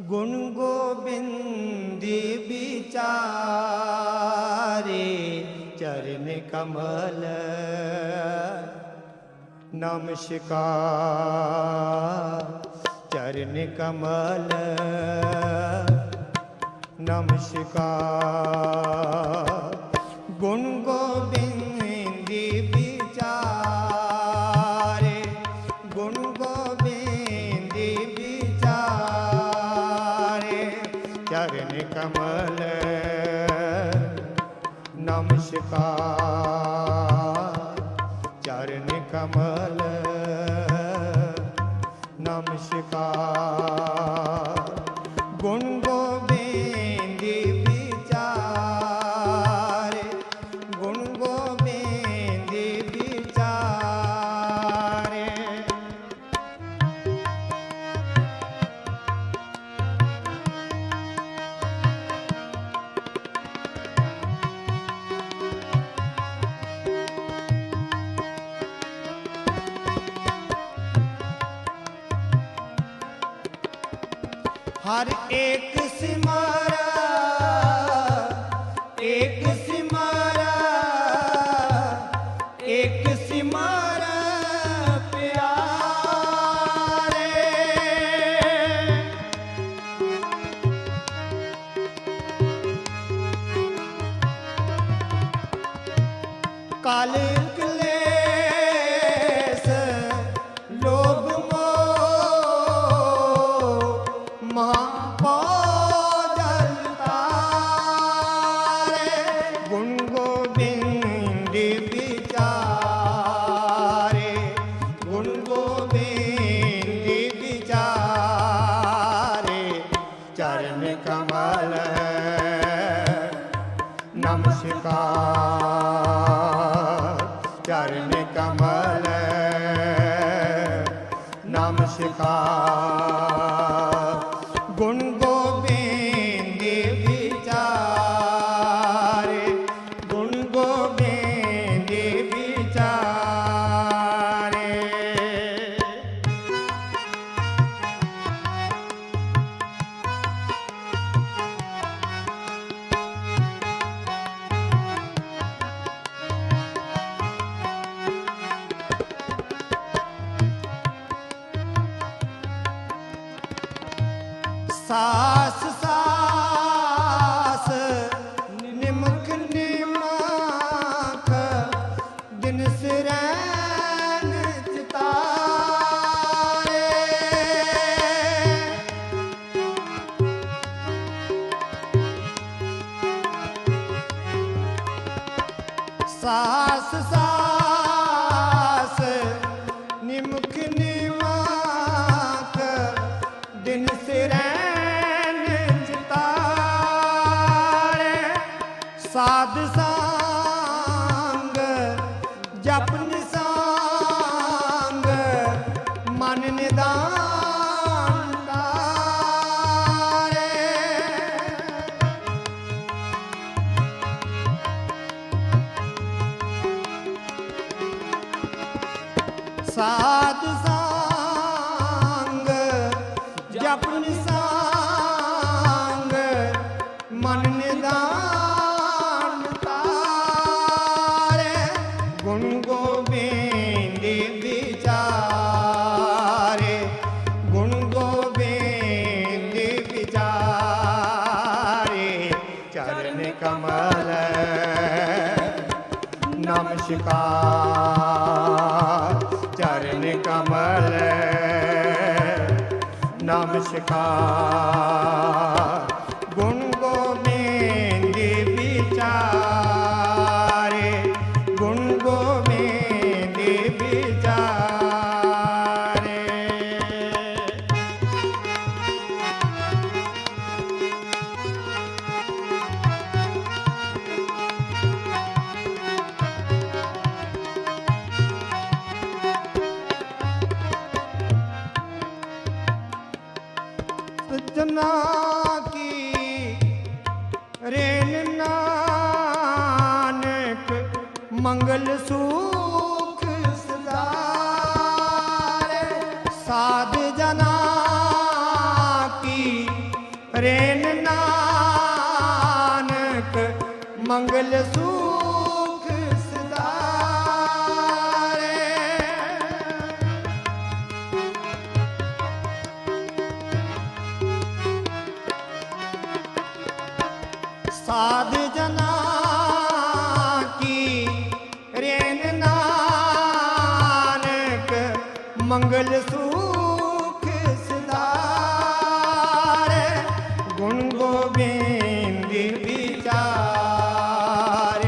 ਗੁਣ ਗੋਬਿੰਦੀ ਵਿਚਾਰੇ ਚਰਨ ਕਮਲ। ਨਮਸਕਾਰ ਚਰਨ ਕਮਲ। ਨਮਸਕਾਰ ਨਮਸਕਾਰ ਚਰਨ ਕਮਲ ਨਮਸਕਾਰ। ਹਰ ਏਕ ਸਿਮਾਰਾ ਏਕ ਸਿਮਾਰਾ ਏਕ ਸਿਮਰਾ ਪਿਆਰੇ। ਕਾਲ ਚਰਨ ਕਮਲ। ਨਮਸਕਾਰ ਚਰਨ ਕਮਲ। ਨਮਸਕਾਰ ਗੁਣ ਸਾਸ ਸਾਸ ਨਿਮਕ ਨਿਮਕ ਦਿਨ ਸਿਰੈਨ ਚਿਤਾਰੇ ਸਾਧ ਸਾਧ ਸੰਗ ਜਪ ਨਿਸੰਗ ਮਨ ਨਿਦਾਨ ਤਾਰੇ, ਗੁਣ ਗੋਬਿੰਦੀ ਵਿਚਾਰੇ ਗੁਣ ਗੋਬਿੰਦੀ ਵਿਚਾਰੇ ਚਰਨ ਕਮਲ ਨਮਸਕਾਰ ਨਮਸਕਾਰ ਸਜਨਾ ਕੀ ਰੇਨ ਨਾਨਕ ਮੰਗਲ ਸੁਖ ਸਦਾਰੇ। ਸਾਧ ਜਨਾ ਕੀ ਰੇਨ ਨਾਨਕ ਮੰਗਲ ਸੁਖ ਮੰਗਲ ਸੁਖ ਸਦਾਰੇ ਗੁਣ ਗੋਬਿੰਦ ਵਿਚਾਰ।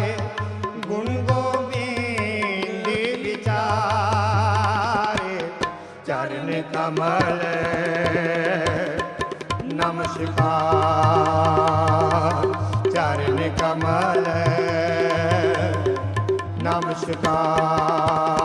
ਗੁਣ ਗੋਬਿੰਦ ਵਿਚਾਰੇ। ਚਰਨ ਕਮਲ ਨਮਸਕਾਰ ਕਮਲ ਨਮਸਕਾਰ